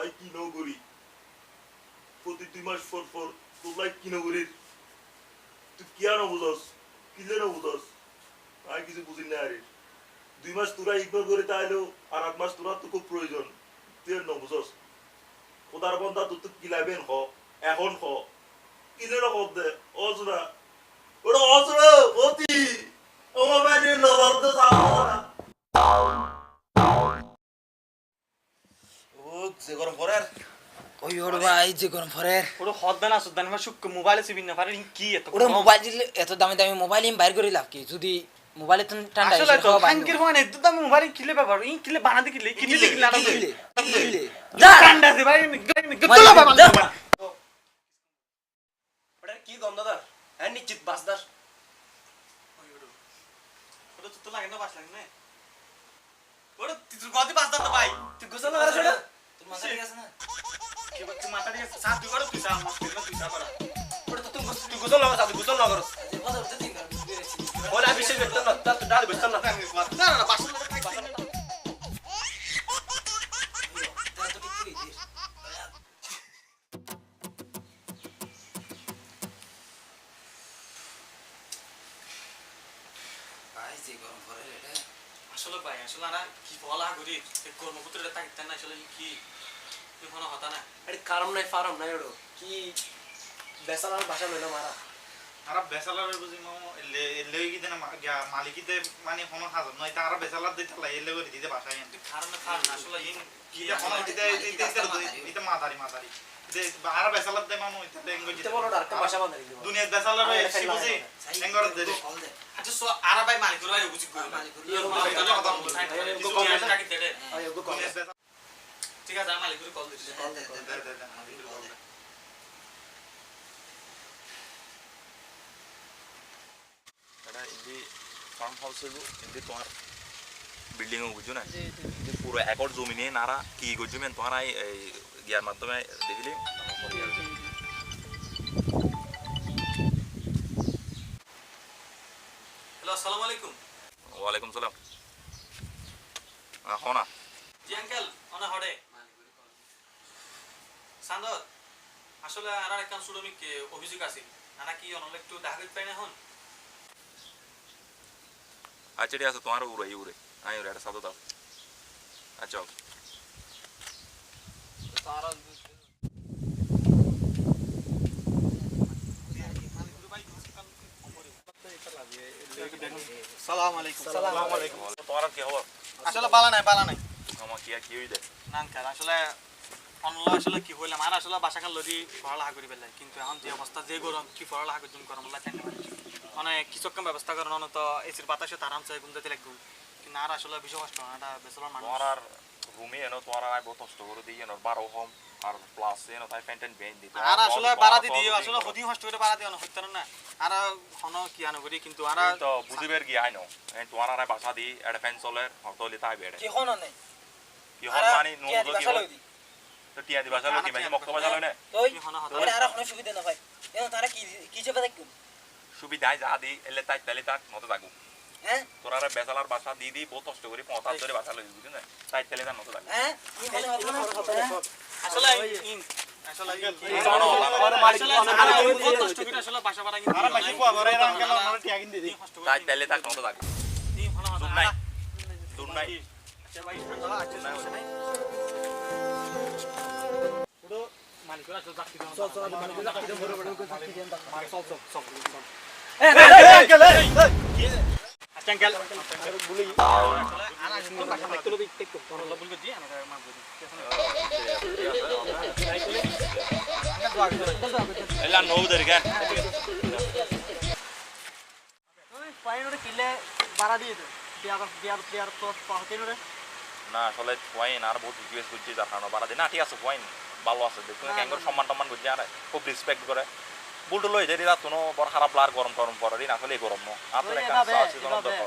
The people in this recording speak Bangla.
তোলাই কি নগরী প্রতি দুই মাস পর পর তোলাই কি নগরীর তুই কি আর বুঝস কিলে না বুঝস আমি কিছু বুঝি না আরে দুই মাস তোরা ইগনোর করে তাইলেও আর আট মাস তোরা তো খুব প্রয়োজন। তুই আর নবুঝস খোদার বন্ধা তোর তো কিলাবেন হ, এখন হ। কিলে না কব দে, অজরা। ওটা অজরা, অতি। আমার বাইরে নবার তো ও যে গরম পড়ার ওই ওর ভাই যে গরম ফরের ওটা হদ্দা না সুদ্দান বা শুক্ক মোবাইলে সিবিন না পারে কি এত ওটা মোবাইল দিলে এত দামি দামি মোবাইল আমি বাইর করে লাভ কি? যদি মোবাইলে তো ঠান্ডা আসলে তো খানকির হয় না দুধ আমি মোবাইল কিলে ব্যাপার? এই কিলে বানাতে কিলে কিলে কিলে, কিলে কিলে, কিলে। ঠান্ডা আছে ভাই আমি গতলা বাবা ওটা কি গন্ধদার হ্যাঁ নিশ্চিত বাসদার ওটা তো লাগে না বাস লাগে না ওটা তুই গদি না করস ওরা বিশেষ বেতন না, তার তো ডাল বেতন না। না না বাস আসলে ভাই, আসলে না, কি বলা করি? কর্মপুত্রটা না আসলে কি? কারণ নাই, ফারম নাই ওড়ো কি? বেসালার ভাষা লইলো মারা। তারা বেসালার বুঝি মো এলে কি দেনা মালিকিতে মানে কোনো হাজার নয় তারা বেসালার দিতে লাই এলে করে দিতে বাসায় এনে কারণ কারণ আসলে এই কি কোনো দিতে দিতে দিতে মাদারি মাদারি যে আর বেসালার দে মামু ইতে এঙ্গো দিতে বলো ডাক্তার ভাষা বান্ধারি দুনিয়া বেসালার আরে, এসি বুঝি ফেলা। দে দে। আচ্ছা সো আরা ভাই মালিক ভাই বুঝি কই মালিক দে। কথা কল ঠিক আছে মালিক কল দিছি কল দে দে, দে, দে। মালিক কল দে এটা ইন্দি ফার্ম হাউস হইব তোমার বিল্ডিং বুঝছ না? পুরো একর জমি নিয়ে নারা কি করছ মেন তোমার এই ইয়ার মাধ্যমে দেখিলি? হ্যালো আসসালামু আলাইকুম। ওয়ালাইকুম সালাম। হো জি আঙ্কেল অনা হড়ে সান্দর আসলে আর একটা শ্রমিক অভিযোগ আছে। আনা কি অনলে একটু দেখা পাই না হন আচ্ছা আছে তোমার উড়ে উড়ে আই উড়ে একটা সাদা দাও আচ্ছা সালাম আলাইকুম সালাম আলাইকুম তোমার কি খবর আসলে বালা নাই বালা নাই আমার কি কি হই না আসলে অনল আসলে কি হইলাম আর আসলে বাসাখান লদি পড়ালেখা করি পেলাই কিন্তু এখন যে অবস্থা যে গরম কি পড়ালেখা করছুম গরম লাগে মানে কিছু কম ব্যবস্থা করেন অন তো এসির বাতাসে তারাম চাই ঘুমতে লাগবে। কিন্তু আর আসলে ভীষণ কষ্ট এটা বেসলার মানুষ। তোমার আর রুমে এনো তোমার আর বহুত কষ্ট করে দিয়ে এনো বারো হোম আর প্লাস এনো তাই বেন আর আসলে বাড়া দি দিও আসলে হদি কষ্ট করে বাড়া দিও না হইতার না। আর হন কি আনো করি কিন্তু আর তো বুঝিবার কি আই নো এই তোমার আর বাসা দি চলে হতলি তাই বেড়ে। কি হনো নাই কি হল মানে নো কি তো টিয়া দিবা চালো কি মানে মক্তবা চালো না। হন আর কোনো সুবিধা না ভাই। এখন তারা কি কি থাকুন সুবিধাই যা দি এলে তাই তাইলে তাক মতো থাকু হ্যাঁ তোরা বাসা দি দি বহুত কষ্ট করে পঁচাত্তর ধরে বাসা লই বুঝলি না তাই তাইলে তার মতো থাকু হ্যাঁ আসলে তাই তাইলে তাক মতো থাকু নাই দূর নাই আচ্ছা মালিকরা চাকরি মালিকরা চাকরি চাকরি তোর মার বলি এলা নৌ আসলে ওয়াইন আর বহুত রিকোয়েস্ট করছি যার কারণে। বাড়া না ঠিক আছে ওয়াইন ভালো আছে দেখুন সম্মান টম্মান করছে আর খুব রেসপেক্ট করে। বুলটো লৈ যাই তাত কোনো বড় খারাপ লার গরম গরম করে না আসলে গরম নো আপনার ওই একটা এভাবে, সাহসী গরম এভাবে।